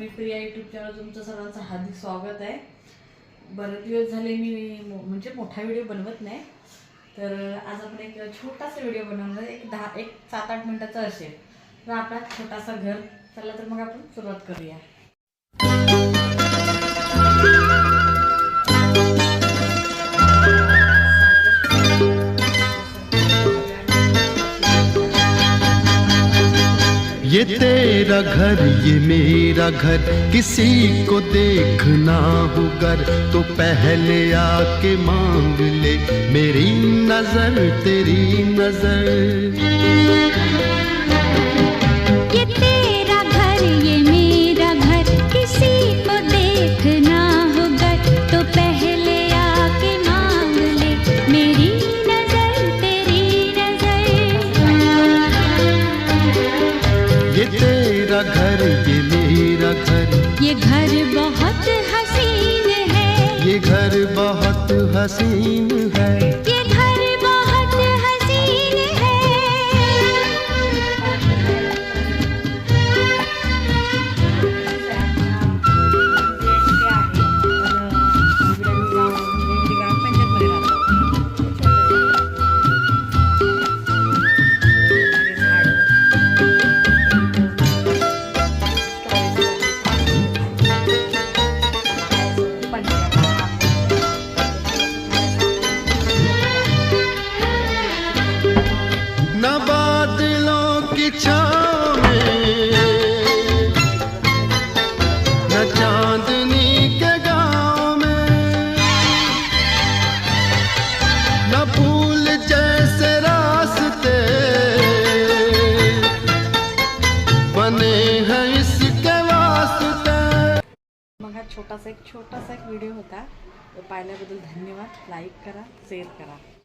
मी प्रिया YouTube channel तुमचं सर्वांचं हार्दिक स्वागत आहे. बरेच दिवस झाले मी मो- म्हणजे मोठा व्हिडिओ बनवत नाही. तर आज आपण एक छोटासा व्हिडिओ बनवणार आहे. एक दहा एक सात आठ मिनटाचा असेल. तर आपला छोटासा घर. चला तर मग आपण सुरुवात करूया. ये तेरा घर, ये मेरा घर, किसी को देखना हो घर तो पहले आके मांग ले, मेरी नज़र, तेरी नज़र। बहुत हसीन है। बादलों की छाँव में, न चांदनी के में, न फूल जैसे रास्ते बने हैं इसके वास्ते। एक छोटासा एक व्हिडिओ होता तो पाहिल्याबद्दल धन्यवाद। लाईक करा शेअर करा।